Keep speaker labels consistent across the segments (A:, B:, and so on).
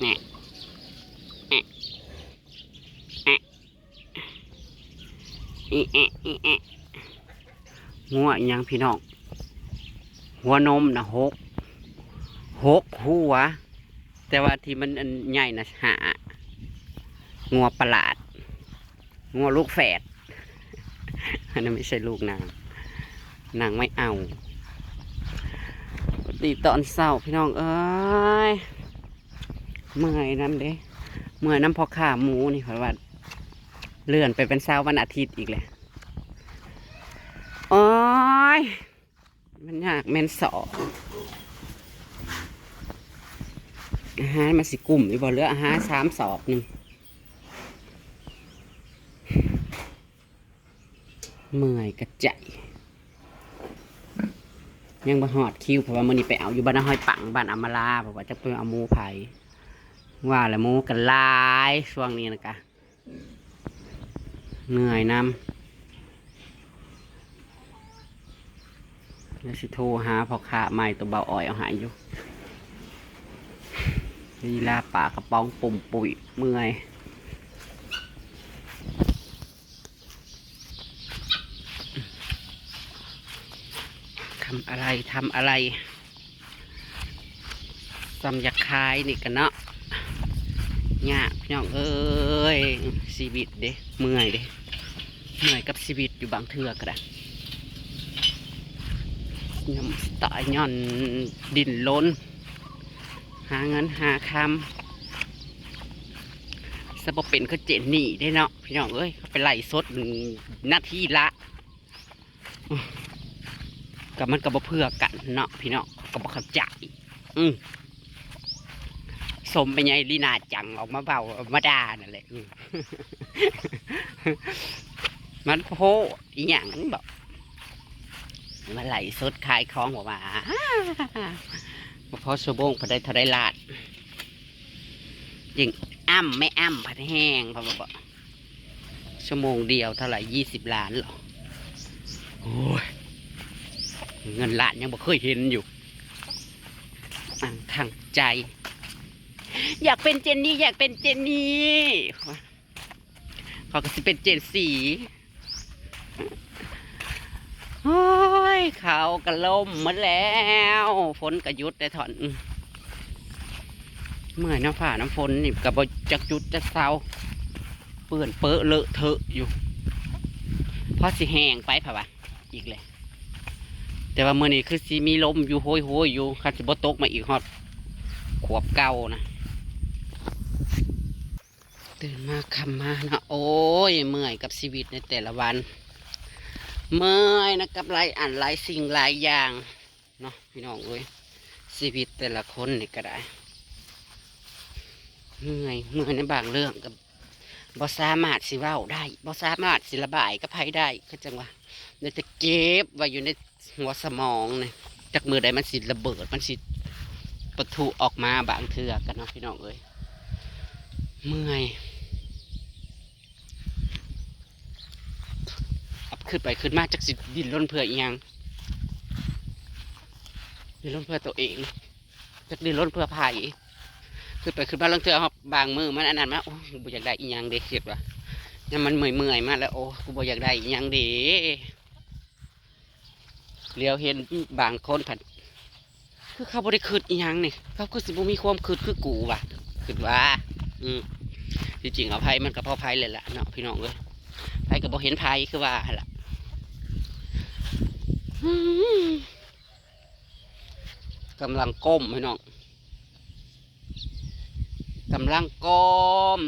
A: แน่แอะแอะอีแอะอีแอะงัวอิหยังพี่น้อง หัวนมนะหกหกหัว แต่ว่าที่มันอันใหญ่นะหางัวประหลาดงัวลูกแฝดอันนั้นไม่ใช่ลูกนางนางไม่เอาดีตอนเศร้าพี่น้องเอ้ย เมื่อยน้ำเด้เมื่อยน้ำพอขาหมูนี่เพราะว่าเลื่อนไปเป็นเช้าวันอาทิตย์อีกเลยโอ้ยมันยากแมนสอบอาหารมาสิกลุ่มอีบ่เหลืออาหารสามสอบหนึ่งเมื่อยกระใจยังบ่หอดคิวเพราะว่ามื้อนี้ไปเอาอยู่บ้านห้อยปังบ้านอมาลาเพราะว่าจะไปเอาหมูไผ่ ว่าแล้วหมูกันลายช่วงนี้นะกะเหนื่อยนำแล้วสิโทรหาพอค้าใหม่ตัวเบาอ่อยเอาหายอยู่ลีลาปากกระป๋องปุ่มปุ๋ยเมื่อยทำอะไรทำอะไรสำอยากขายนี่กันเนาะ ยากพี่น้องเอ้ยชีวิตเด้เมื่อยเด้เมื่อยกับชีวิตอยู่บางเทือกระดย่ำตายย่อนดินล้น หาเงินหาคำสบเป็นคือเจนนี่ได้เนาะพี่น้องเอ้ยไปไล่สดหนึ่งนาที่ละกับมันกับบเพื่อกันเนาะพี่เนาะกับบ่เข้าใจอืม สมเป็นไงลีนาจังออกมาเบาออกมาด่านั่นแหละมันโพอีหยังบอกมาไหลสดขายของบอกว่าบ่พอสบงพอได้เทาได้ลาดยิงอ้ำไม่อ้ำผัดแห้งพอบอกชั่วโมงเดียวเท่าไหร่ยี่สิบล้านหรอโอ้ยเงินล้านยังบ่เคยเห็นอยู่อังทางใจ อยากเป็นเจนนี่อยากเป็นเจนนี่เขาก็สิเป็นเจนสีโอ้ยเขากระล่มหมดแล้วฝนกระยุดได้ถอนเมื่อยน้ำฝ่าน้ำฝนนี่กับบจักจุดจะเศร้าเปื่อนเปื้อเลอะเทอะอยู่เพราะสิแห้งไปผ่ะวะอีกเลย แต่ว่าเมื่อนี้คือสีมีลมอยู่โหยโหยอยู่คันสิบตกมาอีกฮอดขวบเก่านะ ตื่นมาคำมานะโอ้ยเมื่อยกับชีวิตในแต่ละวัน เมื่อยนะกับหลายอันหลายสิ่งหลายอย่างเนาะพี่น้องเอ้ยชีวิตแต่ละคนนี่ก็ได้เมื่อยเมื่อยในบางเรื่องกับบ่สามารถสิเว้าได้บ่สามารถสิระบายกับไผได้ก็จังว่าเดี๋ยจะเก็บไว้อยู่ในหัวสมองเนี่ยจากมือใดมันสิระเบิดมันสิปะทุออกมาบางเทือกันเนาะพี่น้องเอ้ยเมื่อยอับ ขึ้นไปขึ้นมาจากสิดินล้นเพื่ออีหยังดินล้นเพื่อตัวเองจากดินล้นเพื่อไผ่ขึ้นไปขึ้นมาลงเทือครับบางมือมันอันนั้นมาโอ้กูบ่อยากได้อีหยังเด็กเขียดว่ะเนี่ยมันเมื่อยเมื่อยมาแล้วโอ้กูบ่อยากได้อีหยังเด็เลี้ยวเห็นบางคนผัดคือเขาบริคืดอีหยังนี่เขาคือสิบมีความคืดคือกูว่ะคืดว่า อืมที่จริงเอาไพ่มันกับพ่อไพ่เลยล่ะเนาะพี่น้องเอ้ยไพ่กับบ่เห็นไพ่คือว่าหล่ะ กำลังก้มพี่น้องกำลังก้ม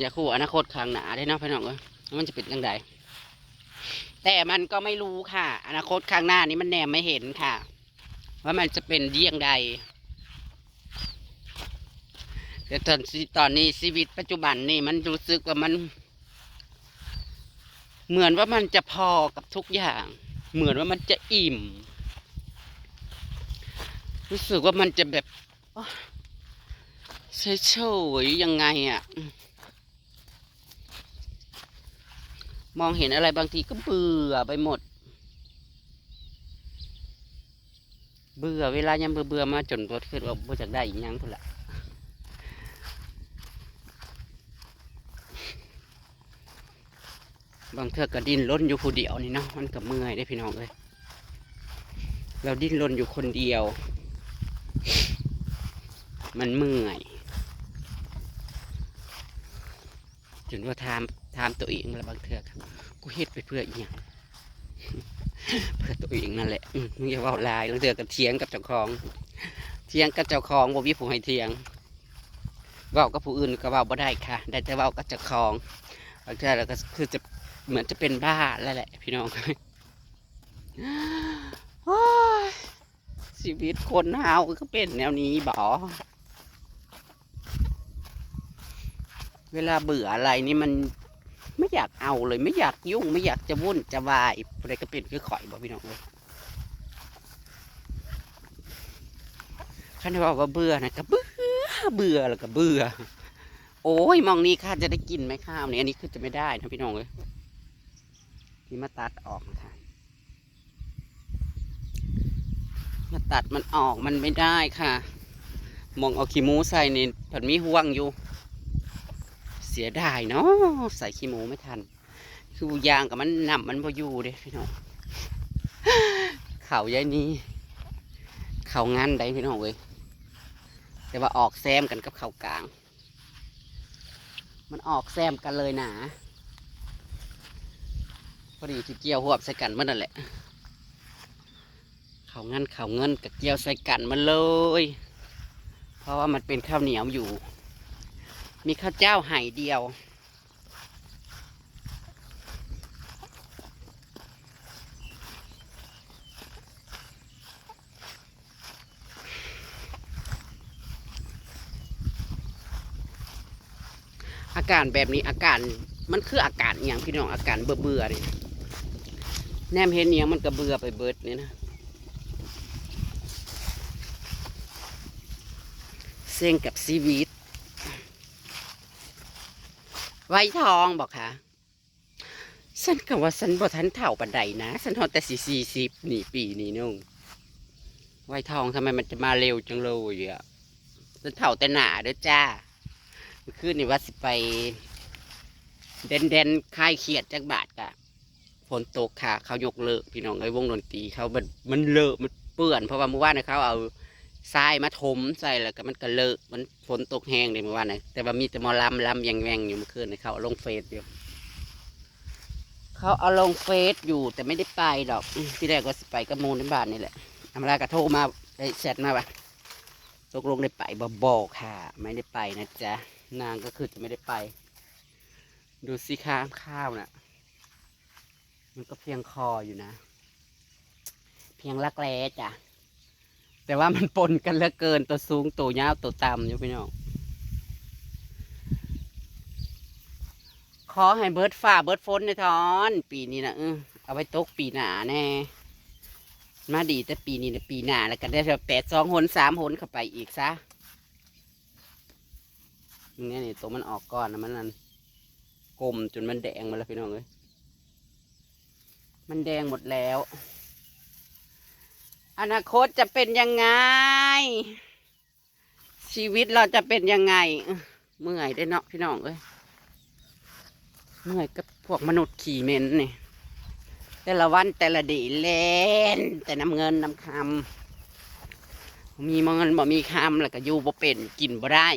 A: อย่าคู่อนาคตข้างหน้าได้เนาะพี่น้องเอ้ยว่ามันจะเป็นยังไงแต่มันก็ไม่รู้ค่ะ อนาคตข้างหน้านี้มันแนมไม่เห็นค่ะ ว่ามันจะเป็นเยี่ยงใดแต่ตอนตอนนี้ชีวิตปัจจุบันนี่มันรู้สึกว่ามัน เหมือนว่ามันจะพอกับทุกอย่าง เหมือนว่ามันจะอิ่ม รู้สึกว่ามันจะแบบเฉยๆยังไงอะ มองเห็นอะไรบางทีก็เบื่อไปหมด เบื่อเวลายังเบื่อเบื่อๆมาจนบ่คิดว่าบ่จักได้อีหยังพุ่นละ บางเทือกก็ดิ้นรนอยู่ผู้เดียวนี่เนาะมันก็เมื่อยได้พี่น้องเลยเราดิ้นรนอยู่คนเดียว มันเมื่อยจนว่าทามทามตัวเองแล้วบางเทือกกูเฮ็ดไปเพื่ออีหยังเพื่อตัวเองนั่นแหละมึงอย่าเว่าลายแล้วเดือกันเถียงกับเจ้าของเถียงกับเจ้าของบ่มีผู้ให้เถียงเว้ากับผู้อื่นก็เว้าบ่ได้ค่ะ ได้แต่เว้ากับเจ้าของบางทีเราก็คือจะ เหมือนจะเป็นบ้าแล้วแหละพี่น้องโอ้ยชีวิตคนเฮาก็เป็นแนวนี้บ่เวลาเบื่ออะไรนี่มันไม่อยากเอาเลยไม่อยากยุ่ง ไม่อยากจะวุ่นจะวายอะไรก็เป็นคือข่อยบอกพี่น้องเลยขันที่บอกว่าเบื่อนะก็เบื่อเบื่อแล้วก็เบื่อ โอ้ยมองนี้ข้าจะได้กินไหมข้าวเนี่ยอันนี้คือจะไม่ได้นะพี่น้องเลย ที่มาตัดออกนะคะมาตัดมันออกมันไม่ได้ค่ะ มองเอาขี้หมูใส่นี่ผันมีห่วงอยู่ เสียดายเนาะใส่ขี้หมูไม่ทัน คือยางกับมันนำมันพออยู่เด้พี่น้องเขายายนี้เขางานใดพี่น้องเว้ยแต่ว่าออกแซมกันกับเขากลาง มันออกแซมกันเลยหนาพ อดีที่เกี่ยวหวบใส่กันมันนั่นแหละเขางันเขาเงินกับเกี่ยวใส่กันมันเลย เพราะว่ามันเป็นข้าวเหนียวอยู่ มีข้าวเจ้าไห่เดียวอาการแบบนี้อาการมันคืออาการอย่างพี่น้องอาการเบื่อเบื่อๆนี่ แนมเห็นเนี่ยงมันก็เบื่อไปเบิดนี่นะเซ็งกับชีวิต ไว้ทองบอกค่ะฉันก็ว่าฉันบ่ทันเท่าปันใดนะฉันทอแต่สี่สี่สิบนี่ปีนี้นุ่งไว้ทองทำไมมันจะมาเร็วจังเลยอะฉันเท่าแต่หนาเด้อจ้าเมื่อคืนนี่ว่าสิไป เด่นเดนคลายเครียดจากบาทกะ ฝนตกค่ะ เขายกเลิกพี่น้องไอ้วงดนตรีเขามันมันเลอะมันเปื้อน เพราะว่าเมื่อวานนะเขาเอาทรายมาถมใส่แล้วก็มันก็เลอะมันฝนตกแห้งเลยเมื่อวานนะแต่ว่ามีแต่หมอลำลำแยงแวงอยู่เมื่อคืนนะเขาเอาลงเฟซอยู่เขาเอาลงเฟซอยู่แต่ไม่ได้ไปดอกที่แรกก็ไปกับโมนในบ้านนี่แหละอำลากระโทรมาได้แชทมาปะตกลงได้ไปบ่บอกค่ะ ไม่ได้ไปนะจ๊ะนางก็คือจะไม่ได้ไป ดูสิข้ามข้าวน่ะ มันก็เพียงคออยู่นะ เพียงรักแร้จ้ะ แต่ว่ามันปนกันเหลือเกินตัวสูงตัวยาวตัวต่ำอยู่พี่น้องขอให้เบิร์ดฝ่าเบิร์ดฝนในทอน ปีนี้นะเออเอาไว้ตกปีหนาแน่มาดีแต่ปีนี้นะปีหนาแล้วก็ได้แปดสองหนสามหนเข้าไปอีกซะนี่นี่ตัวมันออกก่อนนะมันนั่นกลมจนมันแดงมาแล้วพี่น้องเอ้ย มันแดงหมดแล้ว อนาคตจะเป็นยังไง ชีวิตเราจะเป็นยังไง เมื่อยได้เนาะพี่น้องเอ้ยเมื่อยกับพวกมนุษย์ขี่เมนนี่แต่ละวันแต่ละดีเล่น แต่น้ำเงินน้ำคำมีเงินบ่มีคำแล้วก็อยู่บ่เป็นกินบ่ได้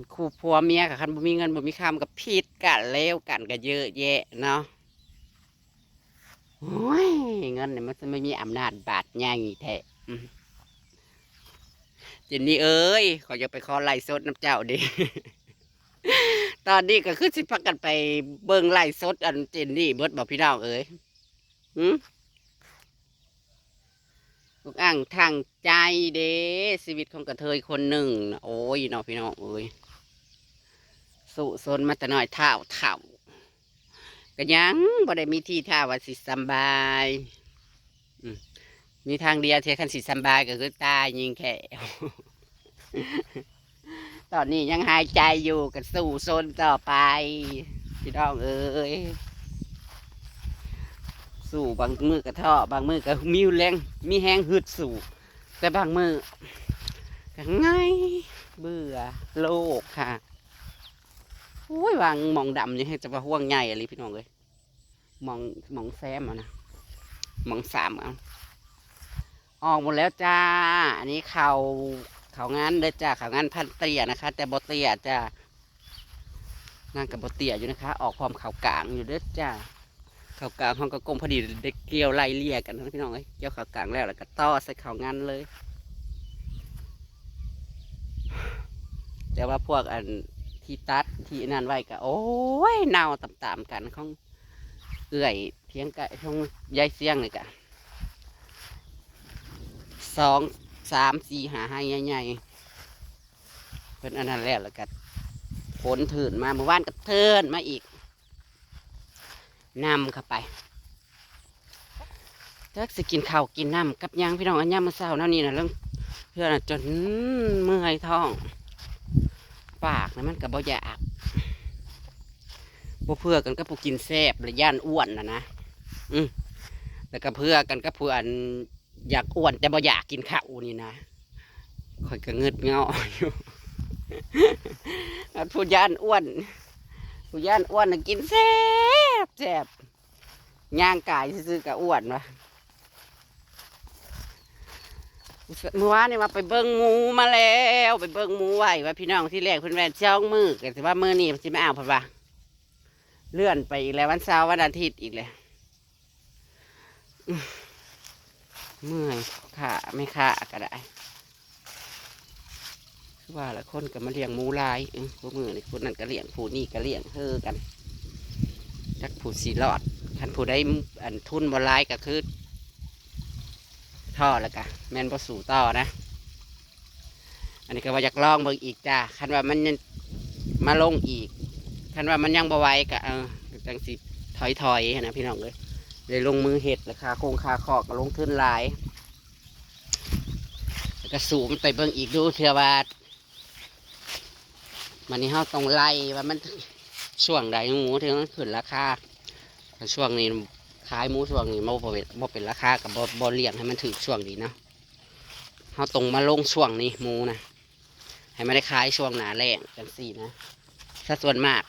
A: มันคู่พัวเมียกับคันบ่มีเงินบ่มีคำกับผิดกันเลวกันก็เยอะแยะเนาะโอ้ยเงินเนี่ยมันจะไม่มีอำนาจบาดใหญ่แท้อืมเจนนี่เอ้ยขออย่าไปขอไล่สดน้ำเจ้าดิตอนนี้ก็คือสิพักกันไปเบิ่งไล่สดอันเจนนี่เบิดบอกพี่น้องเอ้ยหืมลูกอ่างทางใจเด้ชีวิตของกระเทยคนหนึ่งนะโอ้ยเนาะพี่น้องเอ้ย สุสนมาแต่น้อยเท่าเท่าก็ยังบ่ได้มีที่ท่าว่าสิสบายมีทางเดียวเที่คันสิสบายก็คือตายยิงแค่ตอนนี้ยังหายใจอยู่กันสู่โซนต่อไป พี่น้องเอ้ยสู่บางมือก็ท้อบางมือก็มีแรงมีแห้งฮึดสู่ แต่บางมือก็ง่ายเบื่อโลกค่ะ อ้ยวางมองดำนี่ให้จะมาห่วงใหญ่อะไรพี่น้องเลยมองมองแซมเอะนะมองสามเอาออกหมดแล้วจ้า อันนี้เขาเขางานเด้อจ้าเขางานพันเตียนะคะ แต่บเตียจ้านางกับบเตียอยู่นะคะ ออกพร้อมเขากลางอยู่เด้อจ้าเขากลางห้องก็กลมพอดีเด็กเกี่ยวไล่เลี่ยกันนะพี่น้องเอ้ยเกี่ยวเขากลางแล้วแล้วก็ต่อใส่เขางานเลย แต่ว่าพวกอัน ที่ตัดที่นั่นไว้ก็โอ้ยเน่าตามๆกันของเอื่อยเพียงกะของยายเสียงเลยกะสองสามสี่หาให้ใหญ่ๆเป็นอันนั้นแล้วแล้วก็ฝนถืนมาเมื่อวานก็เทินมาอีกนำเข้าไปถ้าสิกินข้าวกินน้ำกับยังพี่น้องอันยามมื้อเช้านั่นนี่นะเรื่องเพื่อนจนเมื่อยท้อง ปากนะมันกับบ่อยากบ่เพื่อกันก็ผู้กินแซ่บและย่านอ้วนนะนะอืมแล้วก็เพื่อกันก็ผู้อันอยากอ้วน แต่บ่อยากกินข้าวนี่นะคอยก็เงึดเงาอยู่ผู้ย่านอ้วนผู้ย่านอ้วนกินแซ่บแซ่บย่างกายซื่อกับอ้วนวะ เมื่อวานนี่มาไปเบิ้งหมูมาแล้ว ไปเบิ้งหมูไว้ว่าพี่น้องที่แรกเพิ่นแวนเจ้ามือกันแต่ว่ามือนี่มันสิไม่เอาเพราะว่าเลื่อนไปอีกแล้ววันเสาร์วันอาทิตย์อีกเลยเมื่อยขาไม่ขาก็ได้คือว่าละคนก็มาเลี้ยงหมูลายเออพวกมือนี่คนนั้นก็เลี้ยงผู้นี่ก็เลี้ยงเฮอกันจักผู้สีรอดคันผู้ได้อันทุนบหลายก็คือ ท่อแล้วกะแมนบ่สู่ต่อนะ อันนี้ก็ว่าอยากลองเบิ่งอีกจ้าคันว่ามันมาลงอีกคันว่ามันยังบ่ไหวก็เออจังสิถอยถอยนะพี่น้องเลยเลยลงมือเห็ดราคาโครงคาคอกลงทุนหลายแล้วก็สูมไปเบิ่งอีกดูเทือว่ามันนี่เฮาต้องไล่ว่ามันช่วงใดหมูถึงมันขึ้นราคาช่วงนี้ ขายหมูช่วงนี้มันบ่เป็นบ่เป็นราคากับบ่บ่เลี้ยงให้มันถึงช่วงนี้เนาะเขาตรงมาลงช่วงนี้หมูนะให้ไม่ได้ขายช่วงหนาแรงจังสี่นะถ้าส่วนมาก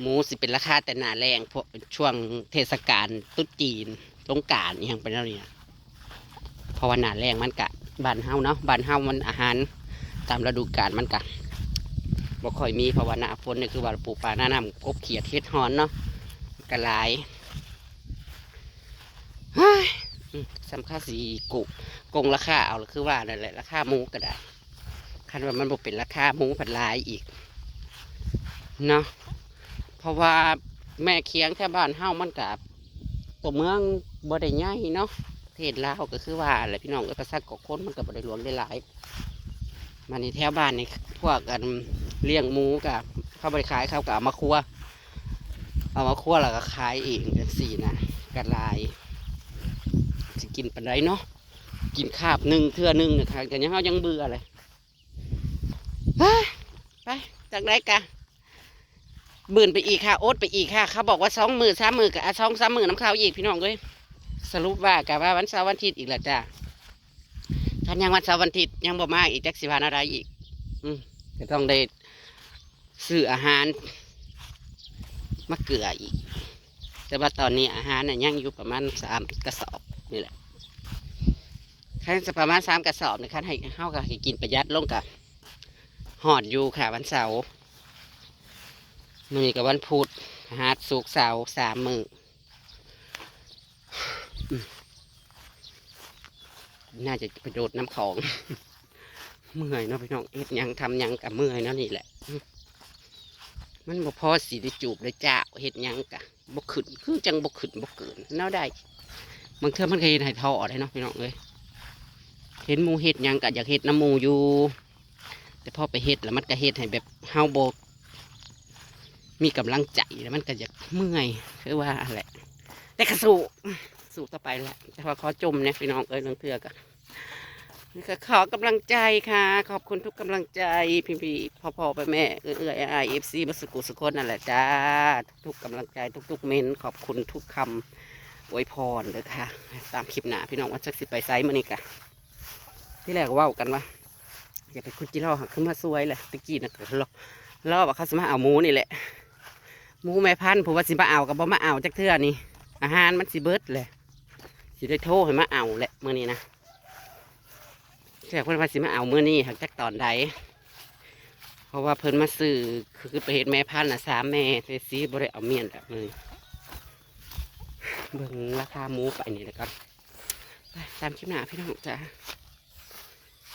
A: หมูสิเป็นราคาแต่หนาแรงพวกช่วงเทศกาลตรุษจีนสงกรารนี่ยังเป็นแล้วเนี่ยเพราะว่าหนาแรงมันกะบ้านเฮาเนาะบ้านเฮามันอาหารตามฤดูกาลมันกะบ่ค่อยมีเพราะว่าหนาฝนนี่คือว่าปลูกปลาหน้าน้ำกบเขียดเฮ็ดฮอนเนาะกระลาย สำคัญสีกุกงราคาเอาคือว่านั่นแหละราคาหมูก็ได้คันว่ามันบ่เป็นราคาหมูผัดลายอีกเนาะเพราะว่าแม่เคียงแถวบ้านเฮ้ามันกับตัวเมืองบ่ได้ใหญ่เนาะเทศลาวก็คือว่าแหละพี่น้องก็ประสาทกอกคนมันก็บ่ได้หลวงได้หลายมันนี่แถวบ้านนี่พวกกันเลี้ยงหมูกับเข้าไปขายเขากับเอามาคั่วเอามาคั่วแล้วก็ขายเองจังสี่นะกระลาย จะกินปันไรเนาะกินคาบหนึ่งเทื่อหนึ่งนะคะแต่ยังเขายังเบื่อเลยไปจากไหนกะบืนไปอีกค่ะโอ๊ตไปอีกค่ะ เขาบอกว่าสองมือสามมือกับสองสามมือน้ำข้าวอีกพี่น้องเลยสรุปว่ากะว่าวันเสาร์วันอาทิตย์อีกแล้วจ้าท่านยังวันเสาร์วันอาทิตย์ยังบ่มาอีกจักสิพานอะไรอีก อืมก็ต้องได้ซื้ออาหารมาเกลืออีก แต่ว่าตอนนี้อาหารน่ะยังอยู่ประมาณสามกระสอบ นี่แหละคันประมาณสามกระสอบนะคะให้เข้ากับกินประหยัดลงกับหอดอยู่ค่ะวันเสาร์มันนี้กับวันพุธหาร์ดสุกเสาร์สามมือน่าจะไปโดดน้ำของ เมื่อยเนาะพี่น้องเฮ็ดยังทำยังกับเมื่อยเนาะนี่แหละ มันบ่พอสีได้จูบได้จ้าเฮ็ดยังกะบ่ขึ้นคือจังบ่ขึ้นบ่เกินเนาได้ บางเทื่อมันก็เฮ็ดให้ท้อได้เนาะพี่น้องเอ้ยเห็นหมูเฮ็ดยังกะอยากเฮ็ดน้ำหมูอยู่ แต่พอไปเฮ็ดแล้วมันก็เฮ็ดให้แบบเฮาโบ่มีกำลังใจแล้วมันก็อยากเมื่อยคือว่าแหละแต่ก็สู้สู้ต่อไปแหละแต่ว่าขอจมเนี่ยพี่น้องเอ้ยลางเทือก็ขอกำลังใจค่ะ ขอบคุณทุกกำลังใจ พี่พี่พ่อพ่อไปแม่เอื้อไอเอฟซีมาสกุสกคนนั่นแหละจ้า ทุกกำลังใจทุกๆเมนขอบคุณทุกค อวยพรเลยค่ะ ตามคลิปหนาพี่น้องว่าจักสิไปไซส์มานี่กะที่แรกว่ากันว่าอย่าไปคุดจิรอหักขึ้นมาสวยเลยตะกี้นะกรอรอว่าเขาสิมาเอาหมูนี่แหละหมูแม่พันธุ์ผู้ว่าสิมาเอากับบ่มาเอาจักเทื่อนี่อาหารมันสิเบิดเลยสิได้โทรให้มาเอาแหละเมื้อนี้นะแค่เพิ่นว่าสิมาเอามื้อนี้หักจักตอนใดเพราะว่าเพิ่นมาซื้อคือไปเห็นแม่พันธุ์น่ะสามแม่แต่ซีบ่ได้เอาเมียนแบบมือ เบิ่งราคาหมูไปนี่แล้วกันไปตามคลิปหน้าพี่น้องจ้า